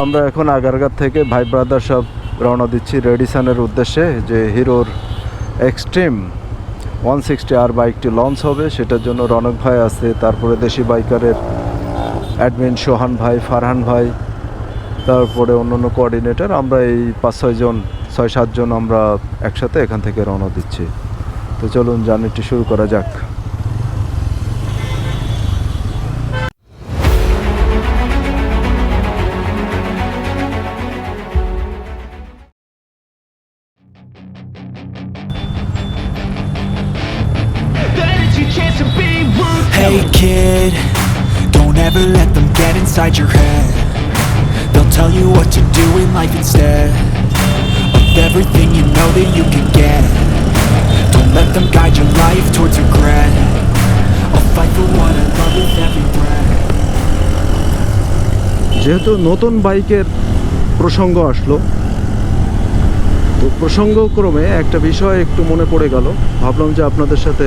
আমরা এখন আগারগার থেকে ভাই ব্রাদার সব রওনা দিচ্ছি রেডিসানের উদ্দেশ্যে যে হিরোর এক্সট্রিম ওয়ান সিক্সটি আর বাইকটি লঞ্চ হবে। সেটার জন্য রনক ভাই আছে, তারপরে দেশি বাইকারের অ্যাডমিন সোহান ভাই, ফারহান ভাই, তারপরে অন্য অন্য কোঅর্ডিনেটর আমরা এই পাঁচ ছয়জন ছয় সাতজন আমরা একসাথে এখান থেকে রওনা দিচ্ছি। তো চলুন, জার্নিটি শুরু করা যাক। Kid, don't ever let them get inside your head. They'll tell you what to do in life instead of everything you know that you can get. Don't let them guide your life towards regret. I'll fight for what I love with every breath. যেহেতু নতুন বাইকের প্রসঙ্গ আসলো তো প্রসঙ্গক্রমে একটা বিষয় একটু মনে পড়ে গেল ভাবলাম যে আপনাদের সাথে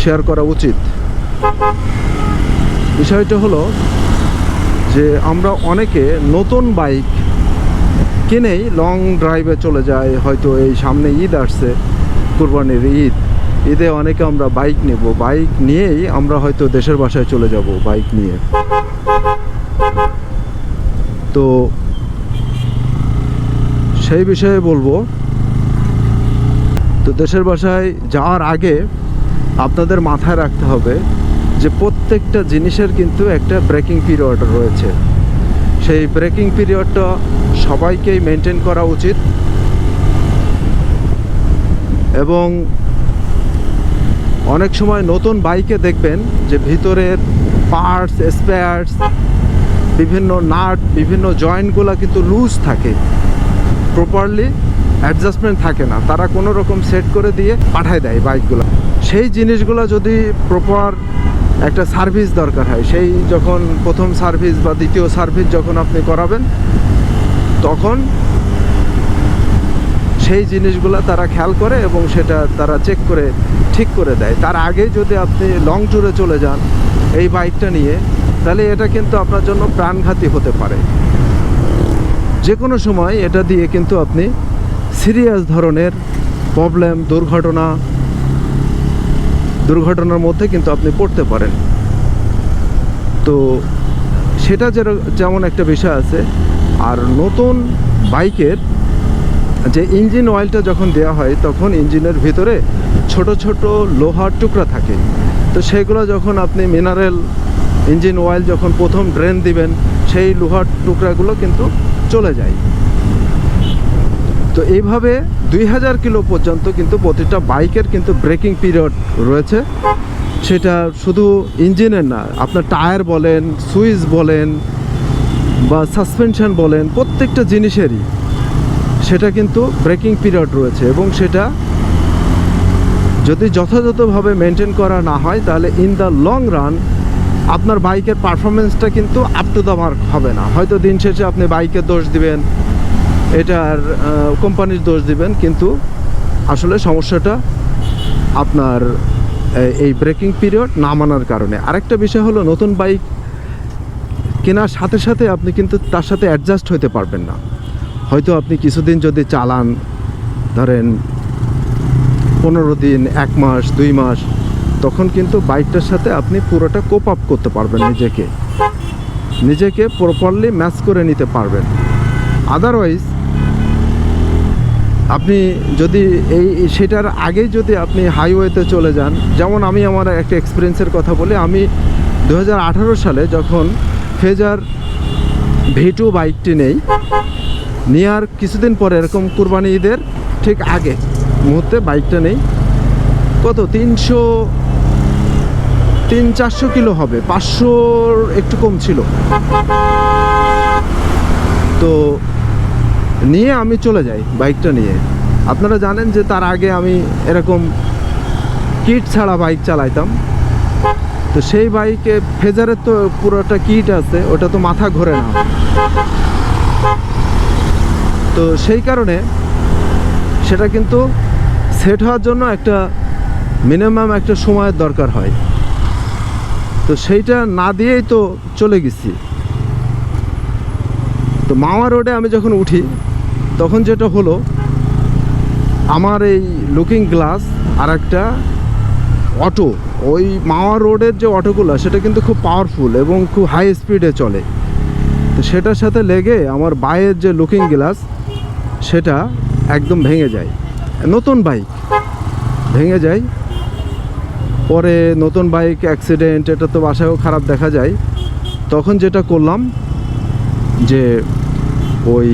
শেয়ার করা উচিত বিষয়টা হলো যে আমরা অনেকে নতুন বাইক কিনেই লং ড্রাইভে চলে যায় হয়তো এই সামনে ঈদ আসছে, কুরবানির ঈদ। ঈদে অনেকে আমরা বাইক নেব। বাইক নিয়েই আমরা হয়তো দেশের বাসায় চলে যাব বাইক নিয়ে। তো সেই বিষয়ে বলব, তো দেশের বাসায় যাওয়ার আগে আপনাদের মাথায় রাখতে হবে যে প্রত্যেকটা জিনিসের কিন্তু একটা ব্রেকিং পিরিয়ড রয়েছে। সেই ব্রেকিং পিরিয়ডটা সবাইকেই মেনটেন করা উচিত। এবং অনেক সময় নতুন বাইকে দেখবেন যে ভিতরের পার্টস স্পেয়ার্স বিভিন্ন নাট বিভিন্ন জয়েন্টগুলো কিন্তু লুজ থাকে। প্রপারলি অ্যাডজাস্টমেন্ট থাকে না। তারা কোনো রকম সেট করে দিয়ে পাঠায় দেয় বাইকগুলো সেই জিনিসগুলো যদি প্রপার একটা সার্ভিস দরকার হয়। সেই যখন প্রথম সার্ভিস বা দ্বিতীয় সার্ভিস যখন আপনি করাবেন, তখন সেই জিনিসগুলো তারা খেয়াল করে এবং সেটা তারা চেক করে, ঠিক করে দেয়। তার আগে যদি আপনি লং ট্যুরে চলে যান এই বাইকটা নিয়ে, তাহলে এটা কিন্তু আপনার জন্য প্রাণঘাতী হতে পারে। যে কোনো সময় এটা দিয়ে কিন্তু আপনি সিরিয়াস ধরনের প্রবলেম দুর্ঘটনা দুর্ঘটনার মধ্যে কিন্তু আপনি পড়তে পারেন। তো সেটা যেমন একটা বিষয় আছে, আর নতুন বাইকের যে ইঞ্জিন অয়েলটা যখন দেওয়া হয়, তখন ইঞ্জিনের ভিতরে ছোট ছোট লোহার টুকরা থাকে। তো সেগুলো যখন আপনি মিনারেল ইঞ্জিন অয়েল যখন প্রথম ড্রেন দিবেন, সেই লোহার টুকরাগুলো কিন্তু চলে যায়। তো এইভাবে দুই হাজার কিলো পর্যন্ত কিন্তু প্রতিটা বাইকের কিন্তু ব্রেকিং পিরিয়ড রয়েছে। সেটা শুধু ইঞ্জিনের না, আপনার টায়ার বলেন, সুইচ বলেন বা সাসপেনশন বলেন, প্রত্যেকটা জিনিসেরই সেটা কিন্তু ব্রেকিং পিরিয়ড রয়েছে এবং সেটা যদি যথাযথভাবে মেনটেন করা না হয়, তাহলে ইন দ্য লং রান আপনার বাইকের পারফরমেন্সটা কিন্তু আপ টু দ্য মার্ক হবে না। হয়তো দিন শেষে আপনি বাইকের দোষ দিবেন এটার কোম্পানির দোষ দিবেন, কিন্তু আসলে সমস্যাটা আপনার এই ব্রেকিং পিরিয়ড না মানার কারণে। আরেকটা বিষয় হলো, নতুন বাইক কেনার সাথে সাথে আপনি কিন্তু তার সাথে অ্যাডজাস্ট হতে পারবেন না। হয়তো আপনি কিছুদিন যদি চালান, ধরেন পনেরো দিন, এক মাস, দুই মাস, তখন কিন্তু বাইকটার সাথে আপনি পুরোটা কোপ আপ করতে পারবেন নিজেকে। নিজেকে প্রপারলি ম্যাচ করে নিতে পারবেন। আদারওয়াইজ আপনি যদি এই সেটার আগেই যদি আপনি হাইওয়েতে চলে যান, যেমন আমি আমার একটা এক্সপিরিয়েন্সের কথা বলি, আমি দু হাজার আঠারো সালে যখন ফেজার ভিটু বাইকটি নেই, নেওয়ার কিছুদিন পরে এরকম কুরবানি ঈদের ঠিক আগে মুহূর্তে বাইকটা নেই, কত? তিনশো, তিন চারশো কিলো হবে, পাঁচশোর একটু কম ছিল। তো নিয়ে আমি চলে যাই বাইকটা নিয়ে। আপনারা জানেন যে তার আগে আমি এরকম কিট ছাড়া বাইক চালাইতাম। তো সেই বাইকে ফেজারের তো পুরোটা কিট আছে, ওটা তো মাথা ঘোরে না। তো সেই কারণে সেটা কিন্তু সেট হওয়ার জন্য একটা মিনিমাম একটা সময়ের দরকার হয়। তো সেইটা না দিয়েই তো চলে গেছি। তো মাওয়া রোডে আমি যখন উঠি তখন যেটা হলো, আমার এই লুকিং গ্লাস আর একটা অটো ওই মাওয়া রোডের যে অটোগুলো সেটা কিন্তু খুব পাওয়ারফুল এবং খুব হাই স্পিডে চলে। তো সেটার সাথে লেগে আমার বাইয়ের যে লুকিং গ্লাস সেটা একদম ভেঙে যায়। নতুন বাইক ভেঙে যায়। পরে নতুন বাইক অ্যাক্সিডেন্ট এটা তো বাসায়ও খারাপ দেখা যায়। তখন যেটা করলাম যে ওই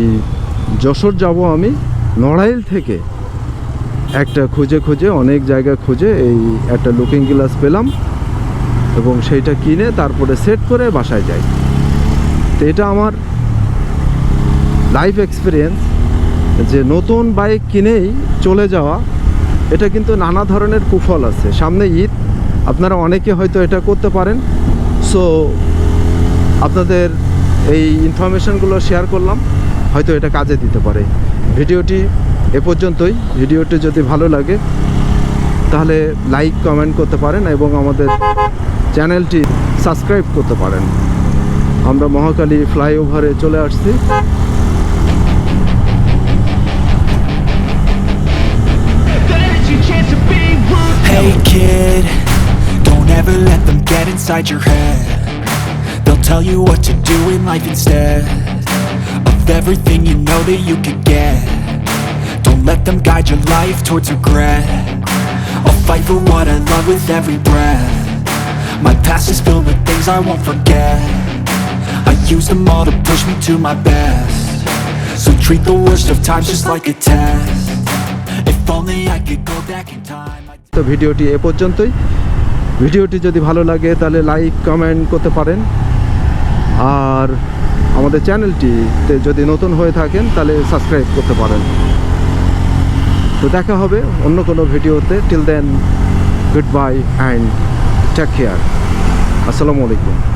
যশোর যাব আমি নড়াইল থেকে। একটা খুঁজে খুঁজে, অনেক জায়গা খুঁজে এই একটা লুকিং গ্লাস পেলাম এবং সেইটা কিনে তারপরে সেট করে বাসায় যাই। তো এটা আমার লাইফ এক্সপিরিয়েন্স যে নতুন বাইক কিনেই চলে যাওয়া। এটা কিন্তু নানা ধরনের কুফল আছে। সামনে ঈদ, আপনারা অনেকে হয়তো এটা করতে পারেন। সো আপনাদের এই ইনফরমেশনগুলো শেয়ার করলাম। হয়তো এটা কাজে দিতে পারে। ভিডিওটি এ পর্যন্তই। ভিডিওটি যদি ভালো লাগে, তাহলে লাইক, কমেন্ট করতে পারেন এবং আমাদের চ্যানেলটি সাবস্ক্রাইব করতে পারেন। আমরা মহাকালী ফ্লাইওভারে চলে আসছি। Inside your head. They'll tell you what to do in life instead. Of everything you know that you could get. Don't let them guide your life towards regret. I'll fight for what I love with every breath. My past is filled with things I won't forget. I use them all to push me to my best. So treat the worst of times just like a test. If only I could go back in time. তো ভিডিওটি এ পর্যন্তই ভিডিওটি যদি ভালো লাগে তাহলে like comment করতে পারেন আর আমাদের চ্যানেলটিতে যদি নতুন হয়ে থাকেন, তাহলে সাবস্ক্রাইব করতে পারেন। তো দেখা হবে অন্য কোনো ভিডিওতে। Till then goodbye and take care আসসালামু আলাইকুম।